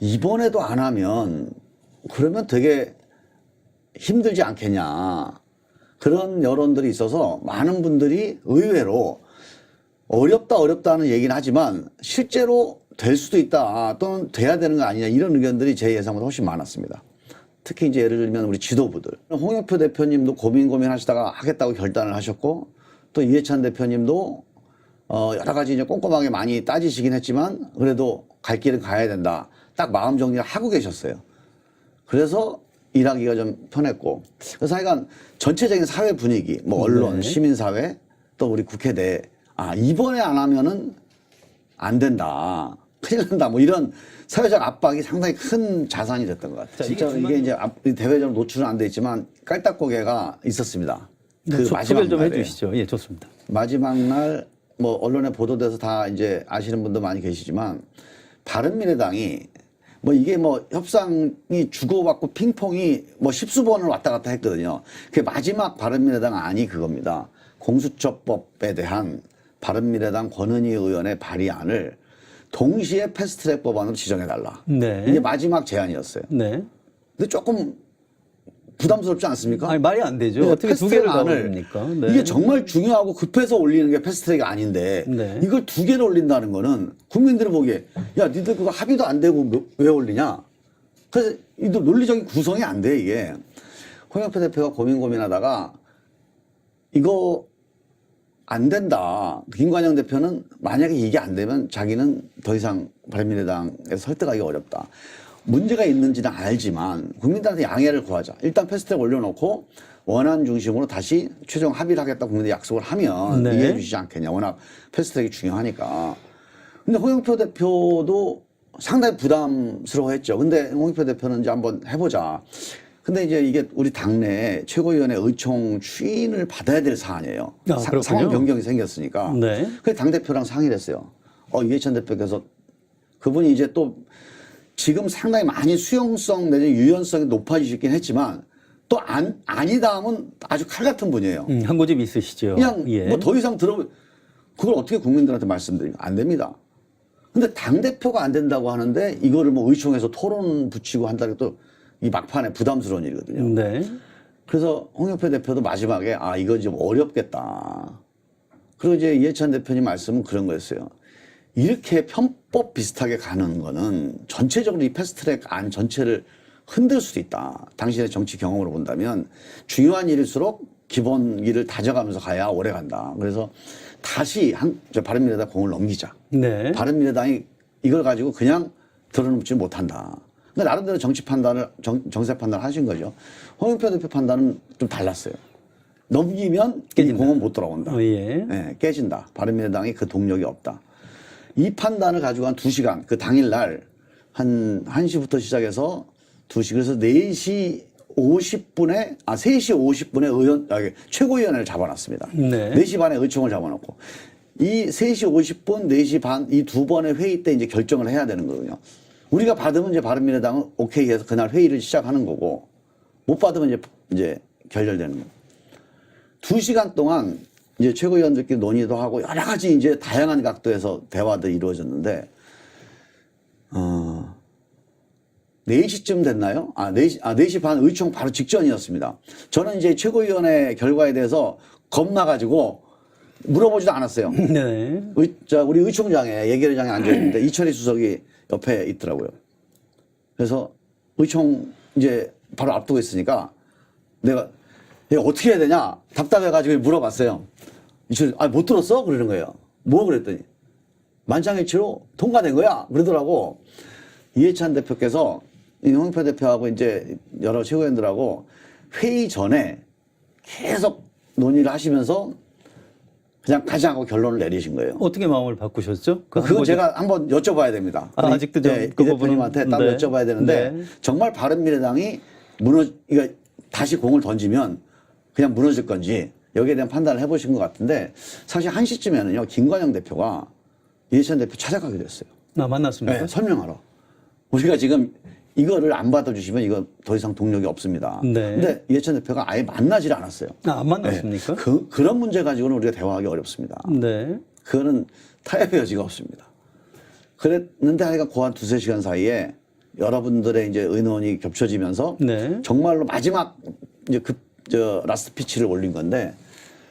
이번에도 안 하면 그러면 되게 힘들지 않겠냐. 그런 여론들이 있어서 많은 분들이 의외로 어렵다 어렵다는 얘기는 하지만 실제로 될 수도 있다 또는 돼야 되는 거 아니냐 이런 의견들이 제 예상보다 훨씬 많았습니다. 특히 이제 예를 들면 우리 지도부들 홍영표 대표님도 고민 고민하시다가 하겠다고 결단을 하셨고 또 이해찬 대표님도 어 여러 가지 이제 꼼꼼하게 많이 따지시긴 했지만 그래도 갈 길은 가야 된다 딱 마음 정리를 하고 계셨어요. 그래서 일하기가 좀 편했고 그래서 하여간 전체적인 사회 분위기 뭐 언론 네. 시민사회 또 우리 국회 내에 아 이번에 안 하면은 안 된다 큰일 난다 뭐 이런 사회적 압박이 상당히 큰 자산이 됐던 것 같아요 진짜 이게, 이제 앞- 대외적으로 노출은 안 돼 있지만 깔딱고개가 있었습니다 그 소- 마지막 소개를 좀 날에 해주시죠. 예, 좋습니다. 마지막 날 뭐 언론에 보도돼서 다 이제 아시는 분도 많이 계시지만 바른미래당이 뭐 이게 뭐 협상이 주고받고 핑퐁이 뭐 십수 번을 왔다 갔다 했거든요. 그 마지막 바른미래당 안이 그겁니다. 공수처법에 대한 바른미래당 권은희 의원의 발의안을 동시에 패스트트랙 법안으로 지정해달라. 네. 이게 마지막 제안이었어요. 네. 근데 조금 부담스럽지 않습니까? 아니 말이 안 되죠. 네, 어떻게 두 개를? 안을 네. 이게 정말 중요하고 급해서 올리는 게 패스트트랙이 아닌데 네. 이걸 두 개를 올린다는 거는 국민들이 보기에 야 니들 그거 합의도 안 되고 뭐- 왜 올리냐 그래서 이 논리적인 구성이 안 돼 이게 홍영표 대표가 고민 고민하다가 이거 안 된다. 김관영 대표는 만약에 이게 안 되면 자기는 더 이상 바른미래당에서 설득하기 어렵다. 문제가 있는지는 알지만 국민들한테 양해를 구하자. 일단 패스트트랙 올려놓고 원안 중심으로 다시 최종 합의를 하겠다 국민들 약속을 하면 네. 이해해 주시지 않겠냐. 워낙 패스트트랙이 중요하니까. 근데 홍영표 대표도 상당히 부담스러워했죠. 근데 홍영표 대표는 이제 한번 해보자. 근데 이제 이게 우리 당내 최고위원회 의총 추인을 받아야 될 사안이에요. 아, 사-. 상황 변경이 생겼으니까. 네. 그래서 당대표랑 상의를 했어요. 어, 이해찬 대표께서 그분이 이제 또 지금 상당히 많이 수용성 내지 유연성이 높아지시긴 했지만 또 안, 아니다 하면 아주 칼 같은 분이에요. 음, 한 고집 있으시죠. 그냥 예. 뭐더 이상 들어 그걸 어떻게 국민들한테 말씀드리면 안 됩니다. 근데 당 대표가 안 된다고 하는데 이거를 뭐 의총에서 토론 붙이고 한다는 게또이 막판에 부담스러운 일이거든요. 네. 그래서 홍영표 대표도 마지막에 아 이거 좀 어렵겠다. 그리고 이제 이해찬 대표님 말씀은 그런 거였어요. 이렇게 편법 비슷하게 가는 거는 전체적으로 이 패스트트랙 안 전체를 흔들 수도 있다. 당신의 정치 경험으로 본다면 중요한 일일수록 기본 길을 다져가면서 가야 오래 간다. 그래서 다시 한, 저 바른미래당 공을 넘기자. 네. 바른미래당이 이걸 가지고 그냥 들어놓지 못한다. 근데 나름대로 정치 판단을 정, 정세 판단을 하신 거죠. 홍영표 대표 판단은 좀 달랐어요. 넘기면 이 깨진다. 공은 못 돌아온다. 어, 예. 예, 깨진다. 바른미래당이 그 동력이 없다. 이 판단을 가지고 한 두시간그 당일날 한 1시부터 시작해서 2시 그래서 4시 50분에 아 3시 50분에 의원 아, 최고위원회를 잡아놨습니다. 네. 4시 반에 의총을 잡아놓고 이 3시 50분, 4시 반 이 두 번의 회의 때 이제 결정을 해야 되는 거거든요. 우리가 받으면 이제 바른미래당은 오케이 해서 그날 회의를 시작하는 거고 못 받으면 이제 이제 결렬되는 거예요. 두 시간 동안 이제 최고위원들끼리 논의도 하고 여러 가지 이제 다양한 각도에서 대화도 이루어졌는데, 어, 4시쯤 됐나요? 아, 4시, 아, 4시 반 의총 바로 직전이었습니다. 저는 이제 최고위원회 결과에 대해서 겁나가지고 물어보지도 않았어요. 네. 의, 자, 우리 의총장에 예결장에 앉아있는데 이철희 수석이 옆에 있더라고요. 그래서 의총 이제 바로 앞두고 있으니까 내가 이거 어떻게 해야 되냐 답답해가지고 물어봤어요. 이철 아못 들었어? 그러는 거예요. 뭐 그랬더니 만장일치로 통과된 거야 그러더라고. 이해찬 대표께서 이 홍표 대표하고 이제 여러 최고위원들하고 회의 전에 계속 논의를 하시면서 그냥 가자 하고 결론을 내리신 거예요. 어떻게 마음을 바꾸셨죠? 그 그건 제가 한번 여쭤봐야 됩니다. 아, 좀 네, 그이 대표님한테 부분은- 딱 네. 여쭤봐야 되는데 네. 정말 바른미래당이 무너 이거 다시 공을 던지면 그냥 무너질 건지 여기에 대한 판단을 해보신 것 같은데 사실 한 시쯤에는요 김관영 대표가 이해찬 대표 찾아가기도 했어요. 아, 만났습니까? 네, 설명하러. 우리가 지금 이거를 안 받아주시면 이거 더 이상 동력이 없습니다. 네. 근데 이해찬 대표가 아예 만나지를 않았어요. 아, 안 만났습니까? 네, 그, 그런 문제 가지고는 우리가 대화하기 어렵습니다. 네. 그거는 타협의 여지가 없습니다. 그랬는데 하여간 고한 두세 시간 사이에 여러분들의 이제 의논이 겹쳐지면서 네. 정말로 마지막 이제 그 저 라스트 피치를 올린 건데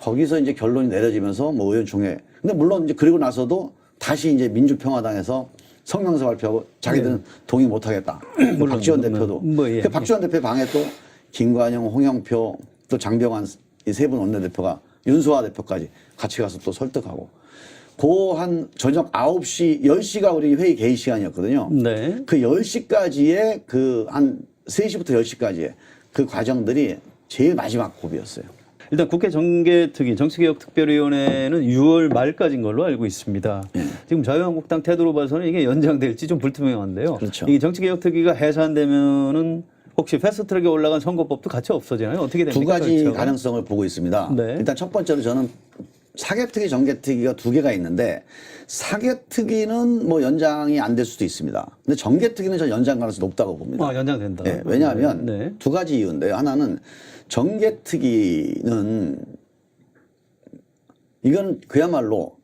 거기서 이제 결론이 내려지면서 뭐 의원총회. 근데 물론 이제 그리고 나서도 다시 이제 민주평화당에서 성명서 발표하고 자기들은 동의 못 하겠다. 뭐 네. 물론 박지원 뭐, 대표도. 뭐, 예. 그 박지원 대표 방에 또 김관영, 홍영표, 또 장병환 이 세 분 원내대표가 윤소아 대표까지 같이 가서 또 설득하고. 그한 저녁 9시, 10시가 우리 회의 개의 시간이었거든요. 네. 그 10시까지의 그 한 3시부터 10시까지의 그 과정들이 제일 마지막 고비였어요. 일단 국회 정개특위 정치개혁특별위원회는 6월 말까지인 걸로 알고 있습니다. 예. 지금 자유한국당 태도로 봐서는 이게 연장될지 좀 불투명한데요. 그렇죠. 이게 정치개혁특위가 해산되면은 혹시 패스트트랙에 올라간 선거법도 같이 없어지나요? 어떻게 됩니까? 두 가지 절차가? 가능성을 보고 있습니다. 네. 일단 첫 번째로 저는 사개특위, 정개특위가 두 개가 있는데 사개특위는 뭐 연장이 안 될 수도 있습니다. 근데 정개특위는 저 연장 가능성이 높다고 봅니다. 아, 연장된다. 네, 왜냐하면 네. 두 가지 이유인데요. 하나는 정개특위는 이건 그야말로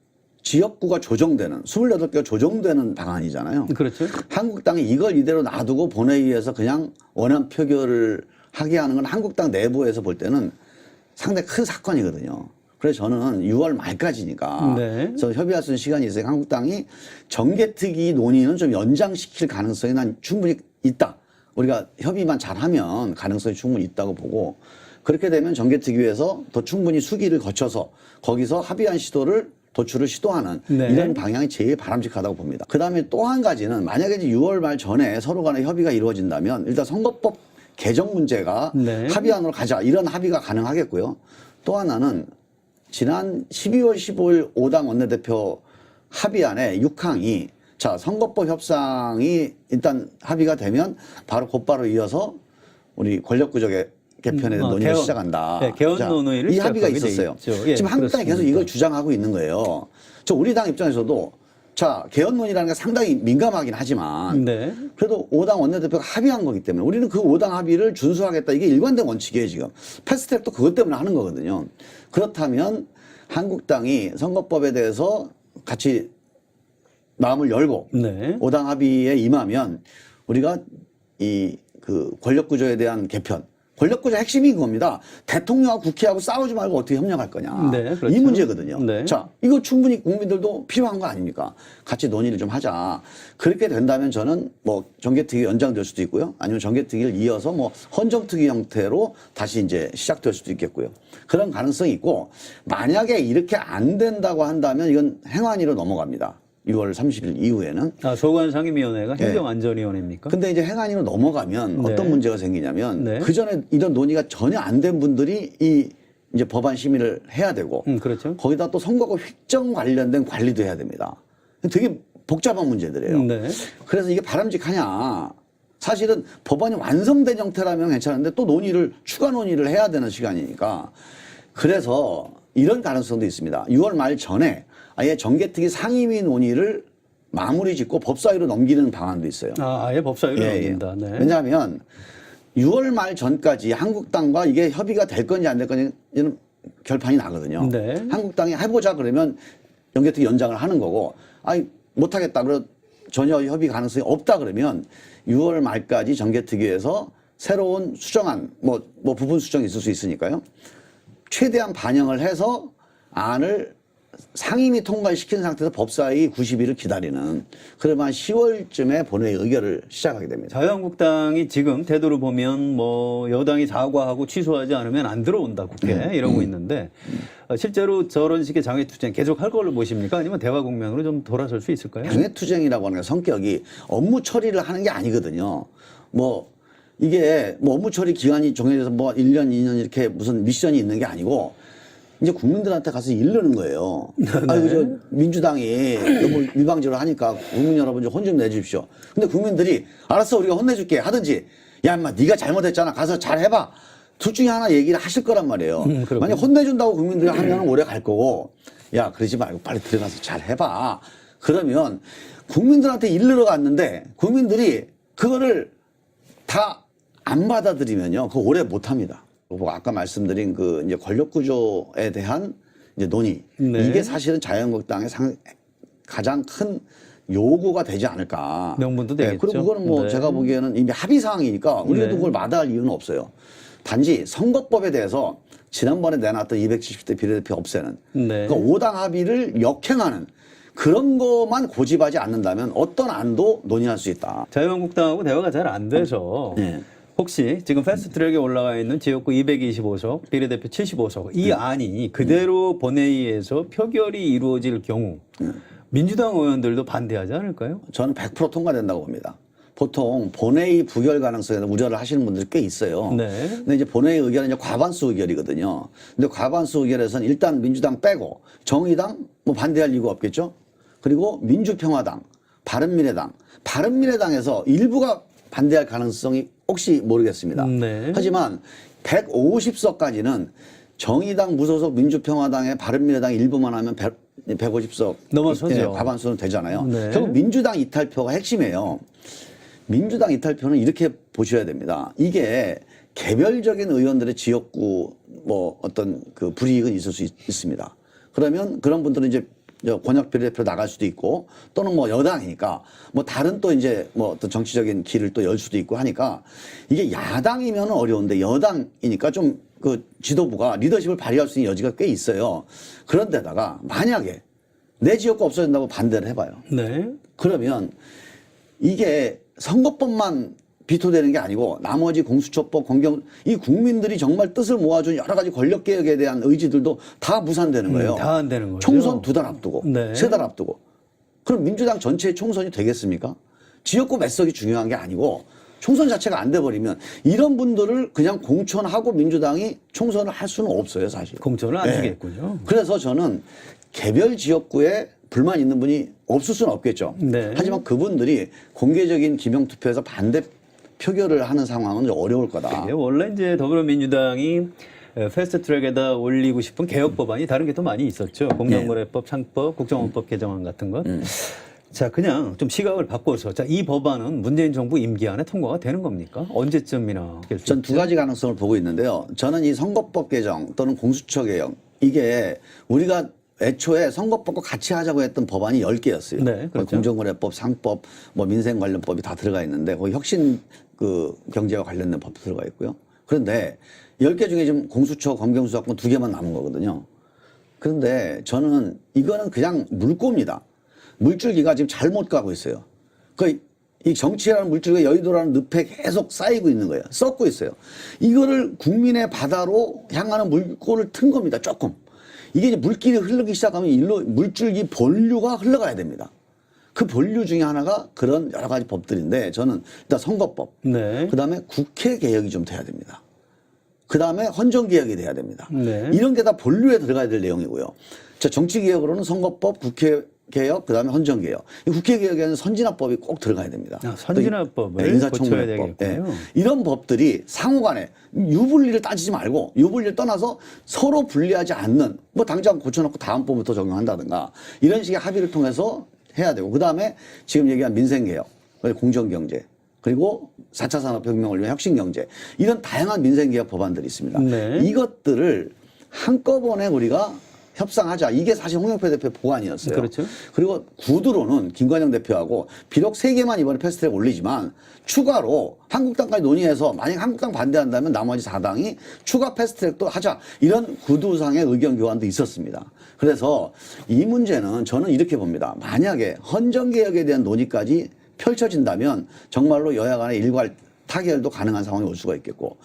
지역구가 조정되는 28개가 조정되는 방안이잖아요. 그렇죠. 한국당이 이걸 이대로 놔두고 본회의에서 그냥 원안 표결을 하게 하는 건 한국당 내부에서 볼 때는 상당히 큰 사건이거든요. 그래서 저는 6월 말까지니까 네. 저 협의할 수 있는 시간이 있어요. 한국당이 정개특위 논의는 좀 연장시킬 가능성이 난 충분히 있다. 우리가 협의만 잘하면 가능성이 충분히 있다고 보고 그렇게 되면 정개특위에서 더 충분히 수기를 거쳐서 거기서 합의한 시도를 도출을 시도하는 네. 이런 방향이 제일 바람직하다고 봅니다. 그 다음에 또 한 가지는 만약에 이제 6월 말 전에 서로 간에 협의가 이루어진다면 일단 선거법 개정 문제가 네. 합의안으로 가자 이런 합의가 가능하겠고요. 또 하나는 지난 12월 15일 5당 원내대표 합의안에 6항이 자 선거법 협상이 일단 합의가 되면 바로 곧바로 이어서 우리 권력구조 개편의 음, 어, 논의를 개헌. 시작한다. 네, 개헌 자, 논의를 이 합의가 있었어요. 예, 지금 한국당이 계속. 이걸 주장하고 있는 거예요. 저 우리 당 입장에서도 자 개헌 논의라는 게 상당히 민감하긴 하지만 네. 그래도 5당 원내대표가 합의한 거기 때문에 우리는 그 5당 합의를 준수하겠다. 이게 일관된 원칙이에요, 지금. 패스트트랙도 그것 때문에 하는 거거든요. 그렇다면 한국당이 선거법에 대해서 같이 마음을 열고 네. 5당 합의에 임하면 우리가 이 그 권력 구조에 대한 개편 권력 구조 핵심이 그겁니다. 대통령하고 국회하고 싸우지 말고 어떻게 협력할 거냐. 네, 그렇죠. 이 문제거든요. 네. 자, 이거 충분히 국민들도 필요한 거 아닙니까? 같이 논의를 좀 하자. 그렇게 된다면 저는 뭐 정개특위 연장될 수도 있고요. 아니면 정개특위를 이어서 뭐 헌정특위 형태로 다시 이제 시작될 수도 있겠고요. 그런 가능성이 있고 만약에 이렇게 안 된다고 한다면 이건 행안위로 넘어갑니다. 6월 30일 이후에는. 아, 소관 상임위원회가 네. 행정안전위원회입니까? 근데 이제 행안위로 넘어가면 네. 어떤 문제가 생기냐면 네. 그 전에 이런 논의가 전혀 안 된 분들이 이 이제 법안 심의를 해야 되고 음, 그렇죠. 거기다 또 선거구 획정 관련된 관리도 해야 됩니다. 되게 복잡한 문제들이에요. 네. 그래서 이게 바람직하냐? 사실은 법안이 완성된 형태라면 괜찮은데 또 논의를 추가 논의를 해야 되는 시간이니까 그래서 이런 가능성도 있습니다. 6월 말 전에 아예 정개특위 상임위 논의를 마무리 짓고 법사위로 넘기는 방안도 있어요. 아, 아예 법사위로 예, 예. 넘긴다. 네. 왜냐하면 6월 말 전까지 한국당과 이게 협의가 될 건지 안 될 건지는 결판이 나거든요. 네. 한국당이 해보자 그러면 연계특위 연장을 하는 거고, 아니 못하겠다 그러 전혀 협의 가능성이 없다 그러면 6월 말까지 정개특위에서 새로운 수정안 뭐, 뭐 부분 수정이 있을 수 있으니까요. 최대한 반영을 해서 안을 상임위 통과시킨 상태에서 법사위 90일을 기다리는 그러면 10월쯤에 본회의 의결을 시작하게 됩니다. 자유한국당이 지금 태도를 보면 뭐 여당이 사과하고 취소하지 않으면 안 들어온다 국회 네. 이러고 음. 있는데 어, 실제로 저런 식의 장외투쟁 계속 할 걸로 보십니까? 아니면 대화 국면으로 좀 돌아설 수 있을까요? 장애투쟁이라고 하는 게 성격이 업무 처리를 하는 게 아니거든요. 뭐 이게 뭐 업무 처리 기간이 정해져서 뭐 1년, 2년 이렇게 무슨 미션이 있는 게 아니고 이제 국민들한테 가서 일르는 거예요. 아이고 저 민주당이 너무 일방적으로 하니까 국민 여러분 좀 혼 좀 내주십시오. 근데 국민들이 알았어 우리가 혼내줄게 하든지 야 인마 네가 잘못했잖아 가서 잘 해봐. 둘 중에 하나 얘기를 하실 거란 말이에요. 음. 만약 혼내준다고 국민들이 하면 오래 갈 거고 야 그러지 말고 빨리 들어가서 잘 해봐. 그러면 국민들한테 일르러 갔는데 국민들이 그거를 다 안 받아들이면요, 그거 오래 못 합니다. 그리고 아까 말씀드린 그 이제 권력 구조에 대한 이제 논의. 네. 이게 사실은 자유한국당의 상, 가장 큰 요구가 되지 않을까. 명분도 네, 되겠죠. 그리고 그거는 뭐 네. 제가 보기에는 이미 합의 사항이니까 우리가 네. 그걸 마다할 이유는 없어요. 단지 선거법에 대해서 지난번에 내놨던 270대 비례대표 없애는 네. 그러니까 5당 합의를 역행하는 그런 것만 고집하지 않는다면 어떤 안도 논의할 수 있다. 자유한국당하고 대화가 잘 안 돼서 네. 혹시 지금 패스트트랙에 올라가 있는 지역구 225석, 비례대표 75석 이 네. 안이 그대로 본회의에서 표결이 이루어질 경우 네. 민주당 의원들도 반대하지 않을까요? 저는 100% 통과된다고 봅니다. 보통 본회의 부결 가능성에 우려를 하시는 분들이 꽤 있어요. 네. 근데 이제 본회의 의결은 이제 과반수 의결이거든요. 근데 과반수 의결에서는 일단 민주당 빼고 정의당 뭐 반대할 이유가 없겠죠. 그리고 민주평화당, 바른미래당, 바른미래당에서 일부가 반대할 가능성이 혹시 모르겠습니다. 네. 하지만 150석까지는 정의당 무소속 민주평화당의 바른미래당 일부만 하면 100, 150석 넘어서죠. 예, 과반수는 되잖아요. 네. 결국 민주당 이탈표가 핵심이에요. 민주당 이탈표는 이렇게 보셔야 됩니다. 이게 개별적인 의원들의 지역구 뭐 어떤 그 불이익은 있을 수 있, 습니다 그러면 그런 분들은 이제 저 권역 비례대표 나갈 수도 있고 또는 뭐 여당이니까 뭐 다른 또 이제 뭐 어떤 정치적인 길을 또 열 수도 있고 하니까 이게 야당이면 어려운데 여당이니까 좀 그 지도부가 리더십을 발휘할 수 있는 여지가 꽤 있어요. 그런데다가 만약에 내 지역구 없어진다고 반대를 해봐요. 네. 그러면 이게 선거법만 비토되는 게 아니고 나머지 공수처법, 공경 이 국민들이 정말 뜻을 모아준 여러 가지 권력 개혁에 대한 의지들도 다 무산되는 거예요. 음, 다안 되는 거죠. 총선 두 달 앞두고 네. 세달 앞두고 그럼 민주당 전체의 총선이 되겠습니까? 지역구 몇 석이 중요한 게 아니고 총선 자체가 안 돼 버리면 이런 분들을 그냥 공천하고 민주당이 총선을 할 수는 없어요, 사실. 공천을 안 네. 주겠군요. 그래서 저는 개별 지역구에 불만 있는 분이 없을 수는 없겠죠. 네. 하지만 그분들이 공개적인 기명 투표에서 반대 표결을 하는 상황은 좀 어려울 거다. 예, 원래 이제 더불어민주당이 에, 패스트 트랙에다 올리고 싶은 개혁 법안이 다른 게더 많이 있었죠. 공정거래법, 상법, 국정원법 개정안 같은 것. 음. 자, 그냥 좀 시각을 바꿔서 자, 이 법안은 문재인 정부 임기 안에 통과가 되는 겁니까? 언제쯤이나 전? 두 가지 가능성을 보고 있는데요. 저는 이 선거법 개정 또는 공수처 개혁 이게 우리가 애초에 선거법과 같이 하자고 했던 법안이 10개였어요. 네, 그렇죠. 공정거래법, 상법, 뭐 민생 관련법이 다 들어가 있는데 거기 혁신 그 경제와 관련된 법도 들어가 있고요. 그런데 10개 중에 지금 공수처, 검경수사권 두 개만 남은 거거든요. 그런데 저는 이거는 그냥 물꼬입니다. 물줄기가 지금 잘못 가고 있어요. 그이 정치라는 물줄기가 여의도라는 늪에 계속 쌓이고 있는 거예요. 썩고 있어요. 이거를 국민의 바다로 향하는 물꼬를 튼 겁니다. 조금. 이게 이제 물길이 흐르기 시작하면 일로 물줄기 본류가 흘러가야 됩니다. 그 본류 중에 하나가 그런 여러 가지 법들인데 저는 일단 선거법, 네. 그 다음에 국회 개혁이 좀 돼야 됩니다. 그 다음에 헌정 개혁이 돼야 됩니다. 네. 이런 게 다 본류에 들어가야 될 내용이고요. 자, 정치 개혁으로는 선거법, 국회 개혁, 그 다음에 헌정 개혁. 이 국회 개혁에는 선진화법이 꼭 들어가야 됩니다. 아, 선진화법을 네, 인사청문회법. 고쳐야 되겠군요. 예. 이런 법들이 상호간에 유불리를 따지지 말고 유불리를 떠나서 서로 불리하지 않는 뭐 당장 고쳐놓고 다음번부터 적용한다든가 이런 식의 합의를 통해서 해야 되고 그 다음에 지금 얘기한 민생 개혁, 공정 경제 그리고 4차 산업혁명을 위한 혁신경제 이런 다양한 민생개혁 법안들이 있습니다. 네. 이것들을 한꺼번에 우리가 협상하자. 이게 사실 홍영표 대표 보관이었어요. 그렇죠. 그리고 구두로는 김관영 대표하고 비록 세 개만 이번에 패스트트랙 올리지만 추가로 한국당까지 논의해서 만약 한국당 반대한다면 나머지 사당이 추가 패스트트랙도 하자. 이런 구두상의 의견 교환도 있었습니다. 그래서 이 문제는 저는 이렇게 봅니다. 만약에 헌정 개혁에 대한 논의까지 펼쳐진다면 정말로 여야 간의 일괄 타결도 가능한 상황이 올 수가 있겠고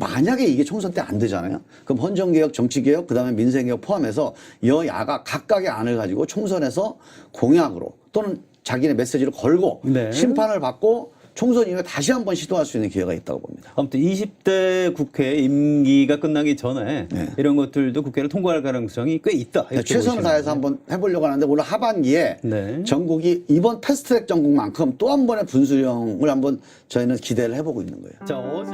만약에 이게 총선 때 안 되잖아요. 그럼 헌정개혁, 정치개혁, 그 다음에 민생개혁 포함해서 여야가 각각의 안을 가지고 총선에서 공약으로 또는 자기네 메시지를 걸고 네. 심판을 받고 총선 이후에 다시 한번 시도할 수 있는 기회가 있다고 봅니다. 아무튼 20대 국회 임기가 끝나기 전에 네. 이런 것들도 국회를 통과할 가능성이 꽤 있다. 이렇게 최선을 다해서. 한번 해보려고 하는데 오늘 하반기에 네. 전국이 이번 패스트트랙 전국만큼 또 한 번의 분수령을 한번 저희는 기대를 해보고 있는 거예요. 자 어제